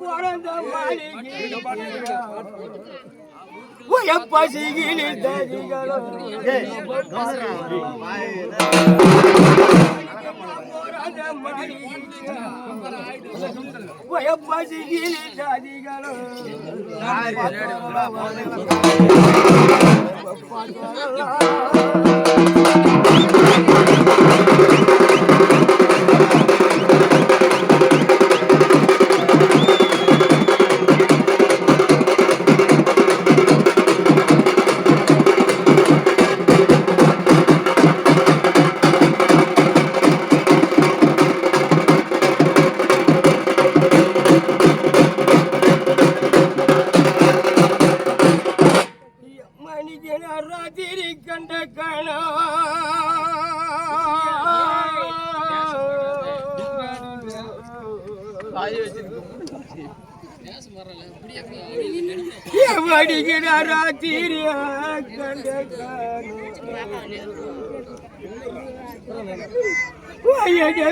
பிறந்த மாளிகை. பசிகிலி தரிகளும் பசிகிலி தரிகளும் மணிகன மணிகிரி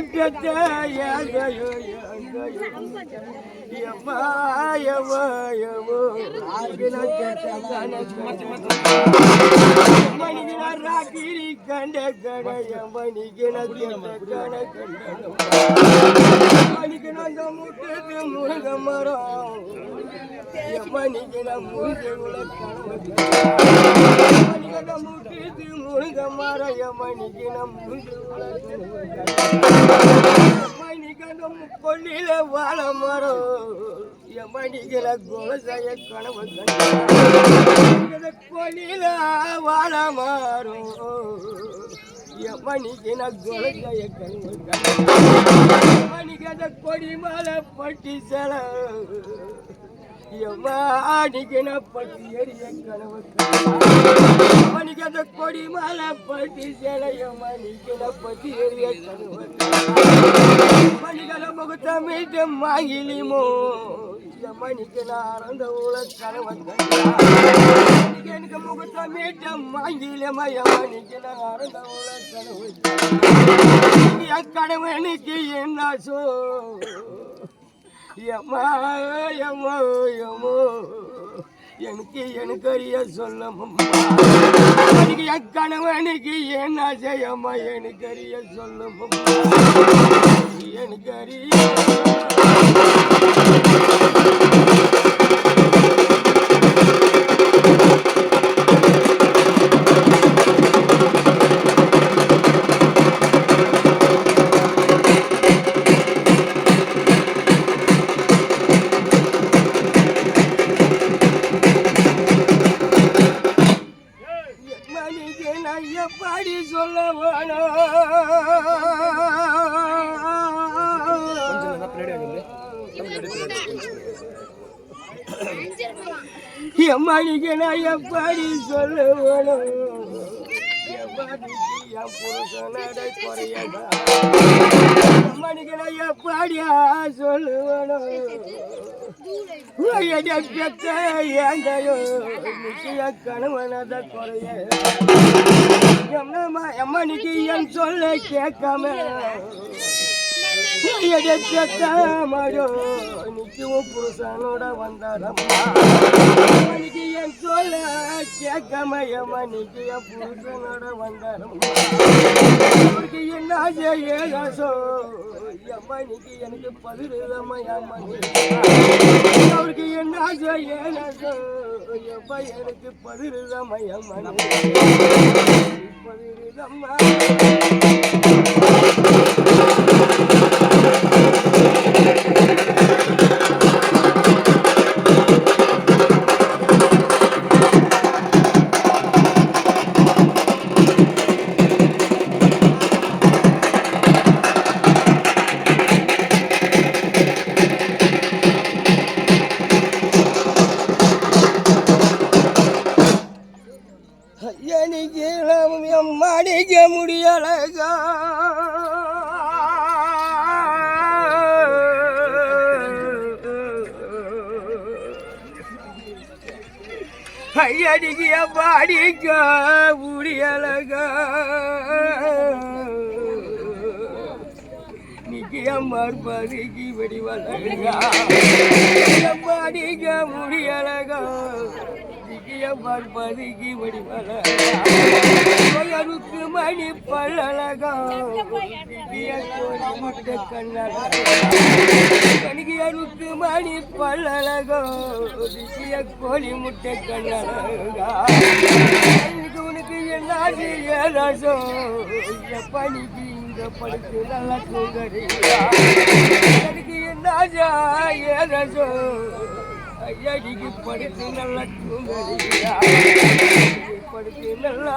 கண்ட மணிகின ராத்திரி கண்ட கண கண்ட மணிகின மரம் மணிகின மரம் மணிகின முருகங்கள மணிகின வாழ மரம் மணிகில கோசைய கனவு கொலில வாழ மரம் மணிகின கோசைய கனவு மணிகத கொடி மலை பட்டி செல. மணிகின பட்டி எரிய கனவு மணிகத கொடி மலை பட்டி செலைய மணிகின பட்டி எரிய கனவு மணிகத முகத்தமிட்டு மாங்கிலிமோ மணிக்கு ஆனந்த உல கனவு எனக்கு முகத்தமிட்ட மாங்கிலமய மணிக்கு என்ன சோ எம்மா எம்மோ எம்மோ எனக்கு எனக்கு அறிய சொல்லம்மா எனக்கு என் கணவனுக்கு என்ன செய்யம்மா எனக்கு அறிய சொல்லம்மா எனக்கு அறிய எம்மணிக்கு நான் எப்படி சொல்லுவேனும் என் புருஷனடை குறையதா எம்மணிக்கு நான் எப்படியா சொல்லுவேனும் ஏந்தையோ? நிச்சய கணவனத குறைய. எம்மணிக்கு என் சொல்ல கேட்காம? பெத்தாமோ நிச்சயம் புருஷனோட வந்தாரம்மா எம்மணிக்கு என் சொல்ல கேட்காம எம்மணிக்கு என் புருஷனோட வந்தாரம்மா அவருக்கு என்ன செய்யோ எம்மணிக்கு எனக்கு பதிலுதம்மா எம்மணி அவருக்கு என்ன எனக்கு பதிலுதம்மா எம்மணி பதிலுதம்மா ஐயடிக்கிய பாடிக்க முடியலகா. நிக்கியம்மார் பதுக்கி வெடிவலகா. பாடிக்க முடியலகா. நிக்கியம்மார் பதுக்கி வெடிவலகா. கொயருக்கு மணி பல்லழகா முட்டை கண்ணழகா மணி பல்லழகோ திசிய கோழி முட்டை கண்ணழகா உனக்கு என்ன ரசம் பணிக்கு இங்க படுத்து நல்லா தூங்கறியா எனக்கு என்ன ரசம் ஐயடிக்கு படுத்து நல்லா தூங்கறியா படுத்து நல்லா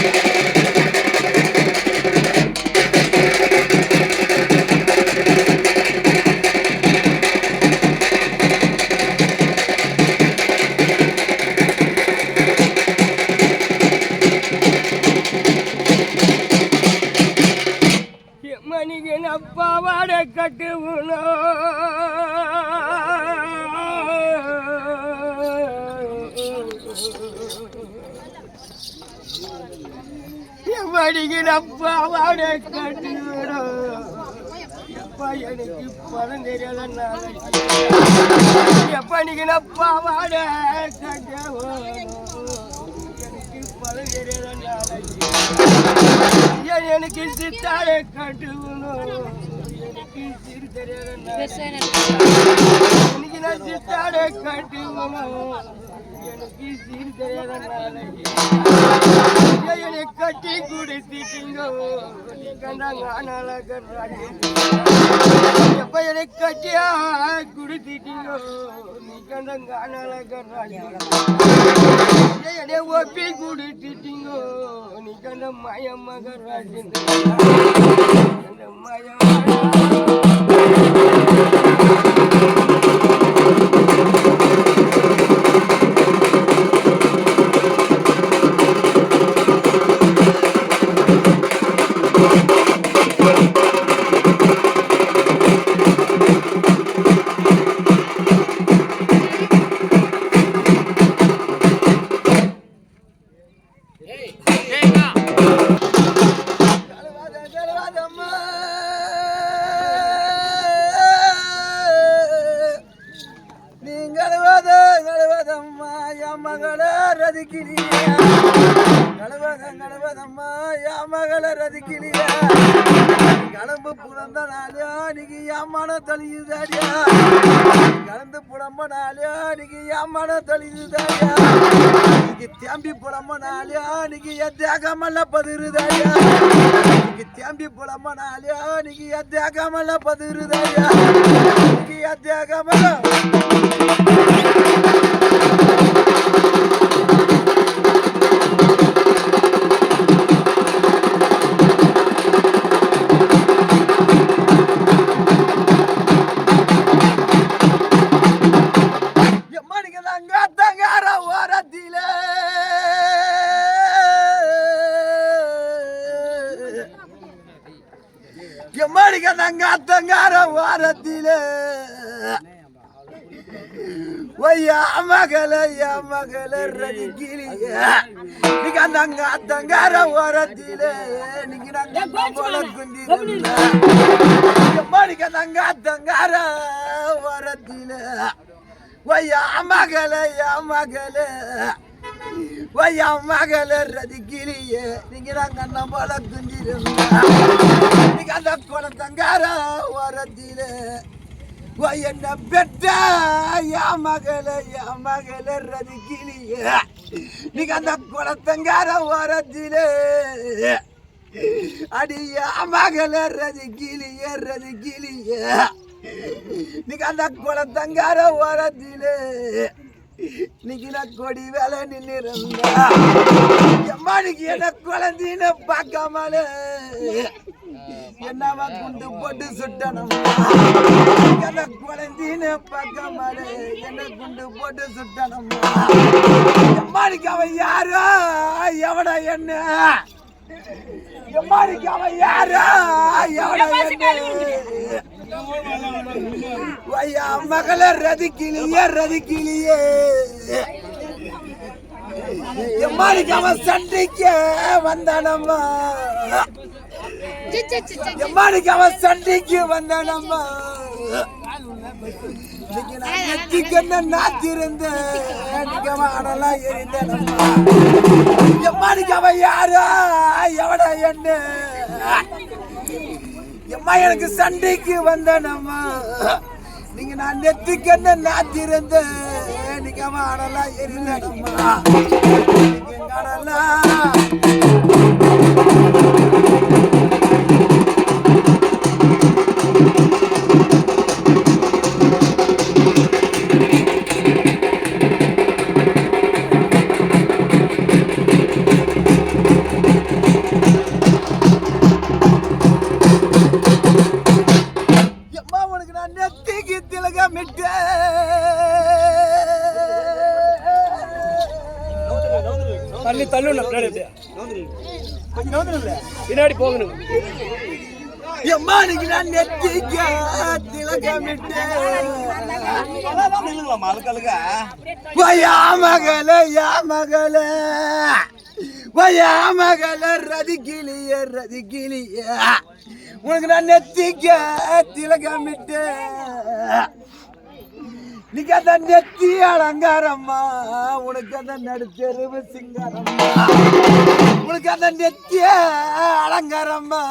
அப்பாவாட கட்டுவனோ எப்பா எனக்கு பணம் தெரியல நாளைக்கு எப்ப நீங்க அப்பாவாட கட்டுவனோ எனக்கு பணம் தெரியல எனக்கு சித்தாரை கட்டுவணும் எனக்கு சிறு தெரியாத எனக்கு நான் சித்தாரை கட்டுவணும் கட்டி கொடுத்துட்டீங்க கண்டாங்க கட்டியா கொடுத்துட்டீங்க நீ கண்டாங்க அழகாக ஒப்பி கொடுத்துட்டீங்க நீ கண்ட மாய மகராஜன் கண்ட மாய கலவாத தேம்பி புலம்ப நாளியா நீங்க என் தேகமல்ல பதிருதாடியா நீங்க தேம்பி புலம்ப நாளியா நீங்க என் தேகமல்ல மகள யா மகள ரதி கிளிய நீங்க தங்க தங்கார ஓரத்திலே. நீங்க நாங்க போல குந்தி எம்மனுக்கு தங்க தங்கார ஓரத்திலே. ஒய்யா மகள யா மகள. ஒய்யா மகள ரதி கிளிய. நீங்க நாங்க அண்ணன் போல குந்திருந்தா நீங்க அந்த குளத்தங்கார ஓரத்திலே. என்ன பெற்ற யா மகள யா மகள ரதி கிளிய நீங்க அந்த குளத்தங்கார ஓரத்திலே அடி யா ரதி கிளிய ரதி கிளிய நீங்க அந்த குளத்தங்கார ஓரத்திலே நிக்கில கொடி வேலை நின்று இருந்தா எம்மானுக்கு என்ன குழந்தைன்னு பார்க்காமலே என்னவா குண்டு போட்டு சுட்டணும்? குழந்தின்னு பக்கமாடு என்ன குண்டு போட்டு சுட்டணும்? எம்மாடிக்கு அவன் யாரோ? எவடா என்ன? எம்மாடிக்கு அவன் யாரோ? எவடா என்ன? ஐயா மகள ரதிக்கிளியே ரதிக்கிளியே. எம்மாடிக்கு அவன் சண்டைக்கு வந்தானம்மா. எம்மாடிக்கு அவன் சண்டைக்கு வந்தானம்மா எம்மாடிக்கு அவன் யாரா? எவடா என்ன? எம்மா எனக்கு சண்டைக்கு வந்தானம்மா நீங்க நான் நெத்திக்கு என்ன நாத்திருந்தேன்? இன்னைக்கு அவன் அடலாம் எரிந்தேனம்மா எங்க அடலாம் பின்னாடி போகணும். எம்மா உனக்கு நான் திலகமிட்டு. யா மகள வயா மகள ரதிக்கிளிய ரதிக்கிளிய. உனக்கு நான் நெத்திக்க திலகமிட்டேன் நீங்க அந்த நெத்தி அலங்காரம்மா. உனக்கு அந்த நடுத்தெருவு சிங்காரம்மா. உனக்கு அந்த நெத்திய அலங்காரம்மா.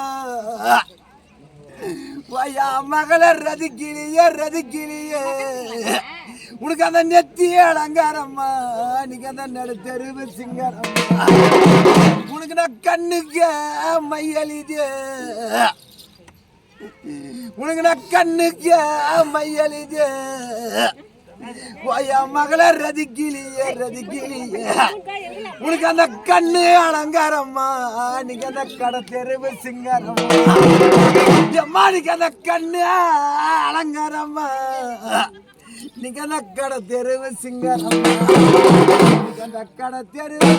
வயா மகள ரதிக்கிளியே ரதிக்கிளியே. உனக்கு அந்த நெத்திய அலங்காரம்மா. நீங்க அந்த நடுத்தெருவு சிங்காரம்மா. உனக்கு நான் கண்ணுக்கு மையலிதே உனக்கு நான் கண்ணுக்கு மையலிதே மகள ரதிக்கிளிய ரதிக்கிளிய. உனக்கு அந்த கண்ணு அலங்காரம்மா நீங்க அந்த கடை தெருவு சிங்காரம்மா. நீங்க அந்த கண்ணு அலங்காரம்மா. நீங்க அந்த கடை தெருவு சிங்காரம்மா. நீங்க அந்த கடை தெருவு.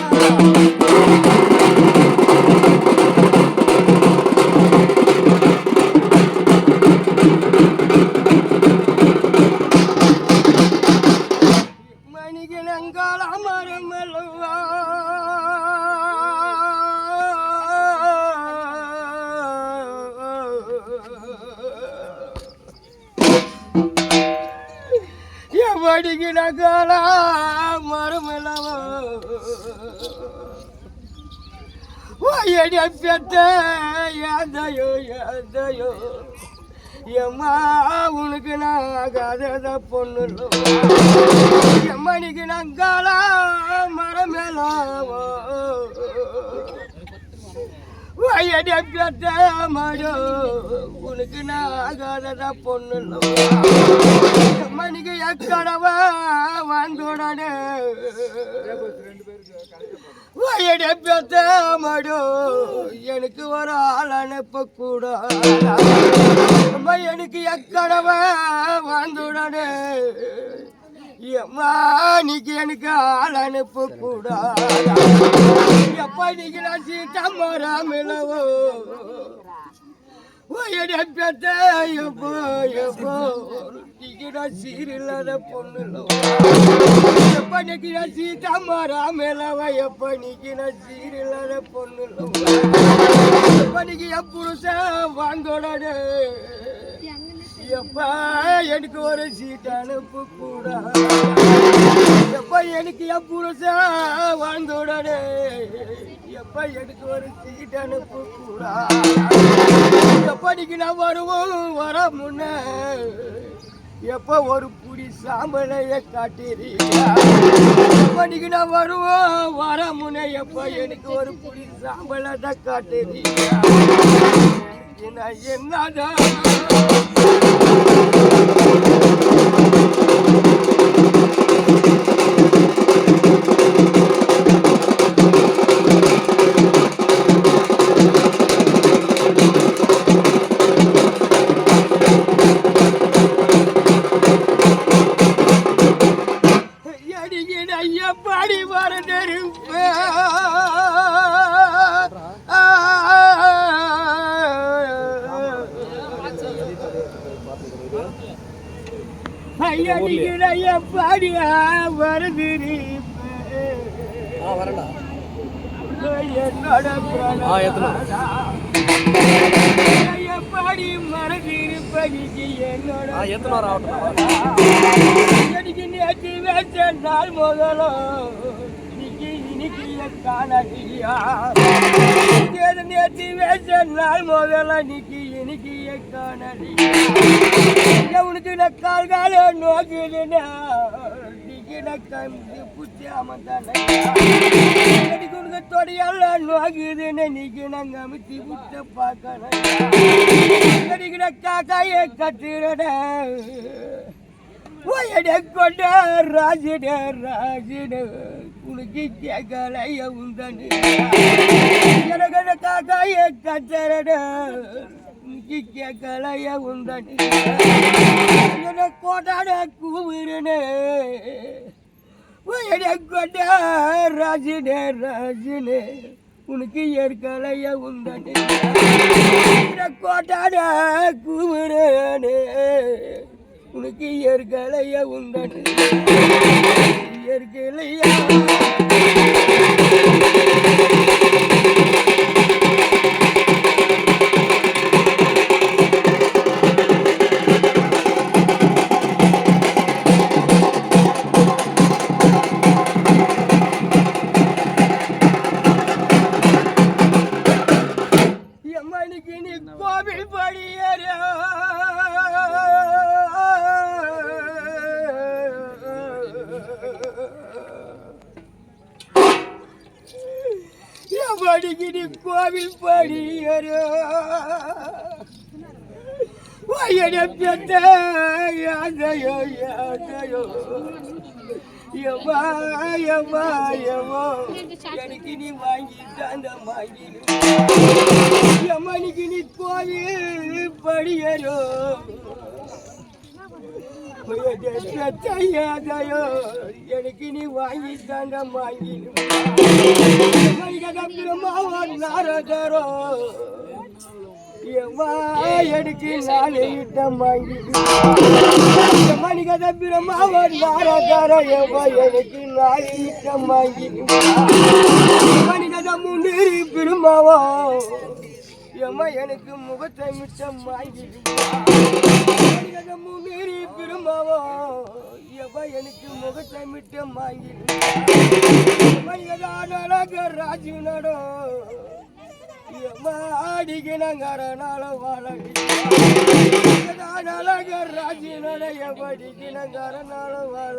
வயடி பெற்ற யாதையோ யாதையோ எம்மா உனக்கு நான் கதை பொண்ணு எம்மணிக்கு நங்கால மரம் மேலாவோ வயடி பெற்ற மடோ உனக்கு நான் கதை பொண்ணு எம்மணிக்கு எக்கடவா வந்துடனே. வயட பெற்ற மடோ எனக்கு ஒரு ஆள் அனுப்ப கூட எனக்கு எக்கடவ வந்துடனே. எம்மா நீக்கு எனக்கு ஆள் அனுப்ப கூடாது எப்ப நீக்கு நான் சீட்டா மரமிலவோ வயட பெற்ற எப்போ எப்போ? நீக்கு நான் சீரில்லாத பொண்ணு எப்ப நீக்கு நான் சீட்டா மேலவா எப்ப நீக்கு சீரில்லாத பொண்ணு எப்படிக்கு என் புருஷன் வாங்கோடனே. எப்பா எனக்கு ஒரு சீட் அனுப்பு கூட எப்பா எனக்கு என் புருஷா வாழ்ந்தோடனே எப்பா எனக்கு ஒரு சீட் அனுப்பு கூட எப்படிக்கு நான் வருவோம் வர முன்ன. எப்ப ஒரு புடி சாம்பலைய காட்டுறீங்க? எப்படிக்கு நான் வருவோம்? வர முன்ன எப்போ எனக்கு ஒரு புடி சாம்பலை தான் காட்டுறீங்க? என்னதான் நான் என்னதான் எப்படி மறந்திருப்பதிக்கு என்னோட எனக்கு நேற்று வச்ச நாள் முதலும் இன்னைக்கு இன்னைக்கு காணடியா நேற்று வச்ச நாள் முதல்ல இன்னைக்கு இன்னைக்கு காணடியா உனக்கு நான் கால் கால நோக்குதுன்னா? இன்னைக்கு நான் கம்பி புத்தி அமர்ந்தானே எனக்கு விட்டு பார்க்கணும் எனக்கு நான் காக்காயை கொண்ட ராஜிட ராஜிட உனக்கு கேட்கலைய உந்தனு எனக்கு காக்காய கச்சரட கேட்கலைய உந்தனு. கோட்டாட கூவுறனே கொண்ட ராஜினே ராஜினே. உனக்கு ஏற்கலைய உந்தனு. கோட்டாட கூவுறனே உனக்கு ஏற்கலைய உண்டனு இயற்கலையா தந்த வாங்கி படியரோ தையாதையோ எனக்கு நீ வாங்கி தாங்க வாங்கி நாரதரோ. எனக்கு நாளை இட்டம் வாங்கி மணிகத பிரமாவன் நாரதரோ எம்மா எனக்கு நாளை இட்டம் வாங்கி மணிகத முன்னேறி பெருமாவோ எம்மா எனக்கு முகத்தை மிச்சம் வாங்கி மணிகத முன்னேறி பெருமாவோ எம்மா எனக்கு முகத்தை மிச்சம் வாங்கி மணிகத அழக ராஜு நடோ அடிக்கினங்கரனால வாழடி அழக ராஜு வாழ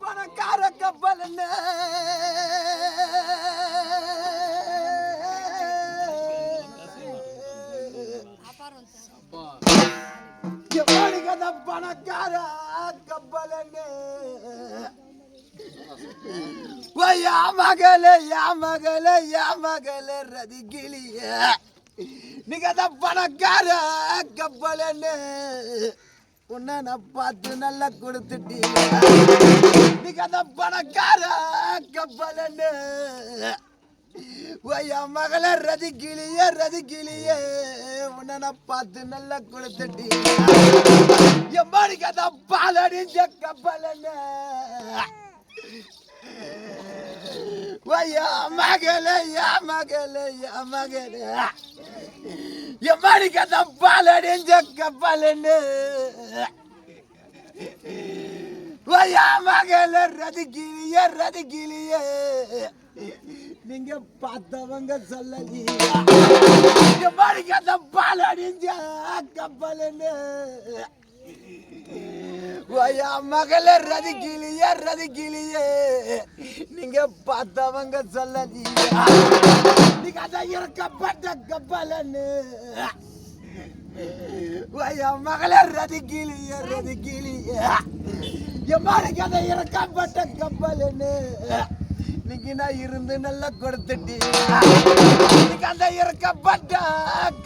பணக்கார கப்பல் என்ன மணிகத பணக்கார கப்பல் என்ன யா மகளே யா மகளே யா மகளே ரதி கிளிய. நீங்க பணக்கார கப்பல் என்ன உன்னை பார்த்து நல்லா கொடுத்துட்டீங்க. நீங்க அந்த பணக்கார கப்பலன்னு ஐயா மகள ரதி கிளிய ரதி கிளிய உன்னை பார்த்து நல்லா கொடுத்துட்டீங்க. எம்மாடிக்கு அந்த பாலடிஞ்ச கப்பல் என்ன ஐயா மகளே யா மகளே யா மகளே. எம்மாடிக்கு அந்த பாலடிஞ்ச கப்பல் என்ன ஐயா மகள ரதிக்கிளிய ரதிக்கிளிய. நீங்க பார்த்தவங்க சொல்லலியா எம்மாடி அந்த பாலடிஞ்ச கப்பல் என்ன வயா மகள ரதிக்கிளியே ரதிக்கிளியே. நீங்க பார்த்தவங்க சொல்ல நீங்க அதான் இறக்கப்பட்ட கப்பலன்னு. வயா மகள ரதிக்கிளியே ரதிக்கிளியே. எம்மாடிக்கு அதை இறக்கப்பட்ட கப்பலன்னு. நீங்க நான் இருந்து நல்லா கொடுத்துட்டி நீங்க அந்த இறக்கப்பட்ட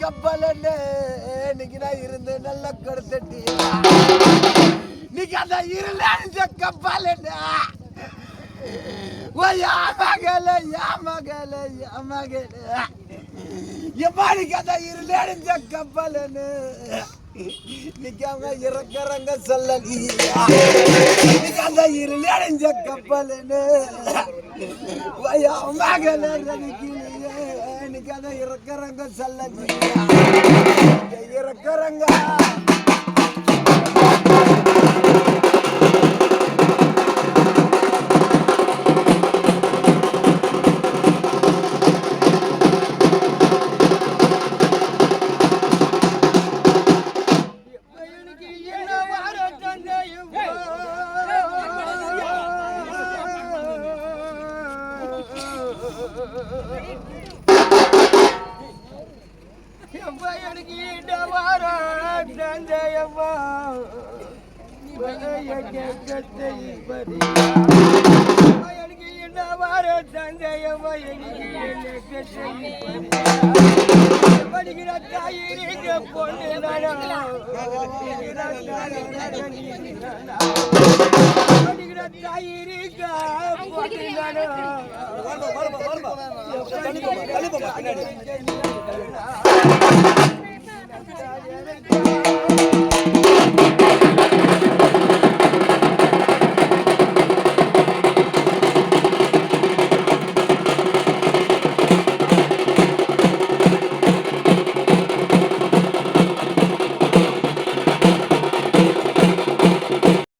கப்பலன்னு. நீங்க நான் இருந்து நல்லா கொடுத்துட்டி நீங்க அந்த இருளஞ்ச கப்பலன்னு ஓ மகள யா மகள யா மகள எம்மாடிக்கு அந்த இருளஞ்ச கப்பலன்னு நிக்காம இறக்குறங்க சொல்லலியா இன்னைக்கு அந்த அடைஞ்ச கப்பலுன்னு வயா மகள ரதிக்கிலேயே இன்னைக்கு அந்த சொல்லலியா இறக்குறங்க. Thank you. தந்தையம்மா எனக்கு என்ன படிக்கிற தாயிரிங்க பொண்ணு படிக்கிற தாயிரிங்க பொண்ணு